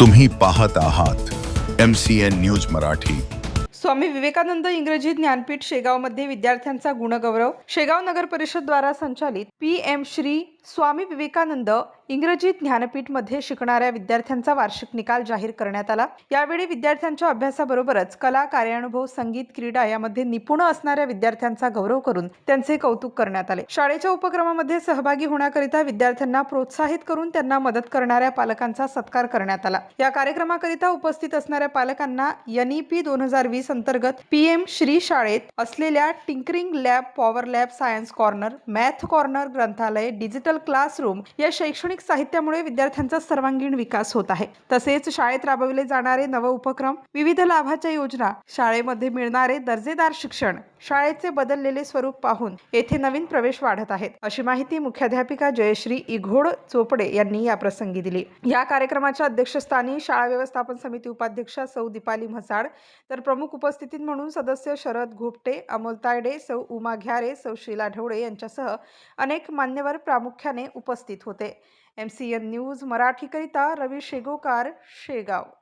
तुम्ही पाहत आहात M C N news Marathi. Swami Vivekanand इंग्रजी ज्ञानपीठ शेगावमध्ये विद्यार्थ्यांचा गुणगौरव शेगाव नगर परिषद द्वारा संचालित पी एम श्री स्वामी विवेकानंद इंग्रजी ज्ञानपीठमध्ये शिकणाऱ्या विद्यार्थ्यांचा वार्षिक निकाल जाहीर करण्यात आला. यावेळी विद्यार्थ्यांच्या अभ्यासाबरोबरच कला कार्यानुभव संगीत क्रीडा यामध्ये निपुण असणाऱ्या विद्यार्थ्यांचा गौरव करून त्यांचे कौतुक करण्यात आले. शाळेच्या उपक्रमामध्ये सहभागी होण्याकरिता विद्यार्थ्यांना प्रोत्साहित करून त्यांना मदत करणाऱ्या पालकांचा सत्कार करण्यात आला. या कार्यक्रमाकरिता उपस्थित असणाऱ्या पालकांना एनईपी दोन हजार वीस अंतर्गत पीएम श्री शाळेत असलेल्या tinkering lab power lab science corner math corner ग्रंथालय डिजिटल क्लासरूम या शैक्षणिक साहित्यामुळे विद्यार्थ्यांचा सर्वांगीण विकास होत आहे. तसेच शाळेत राबविले जाणारे नव उपक्रम विविध लाभाच्या योजना शाळेमध्ये मिळणारे दर्जेदार शिक्षण शाळेचे बदललेले स्वरूप पाहून येथे नवीन प्रवेश वाढत आहेत. अशी माहिती मुख्याध्यापिका जयश्री इघोड चोपडे यांनी या प्रसंगी दिली. या कार्यक्रमाच्या अध्यक्षस्थानी शाळा व्यवस्थापन समिती उपाध्यक्षा सौ दीपाली म्हसाड तर प्रमुख उपस्थितीत म्हणून सदस्य शरद घोपटे अमोल तायडे सौ उमा घ्यारे सौ शीला ढवळे यांच्यासह अनेक मान्यवर प्रामुख्याने उपस्थित होते. एम सी एन न्यूज मराठीकरिता रवी शेगोकार शेगाव.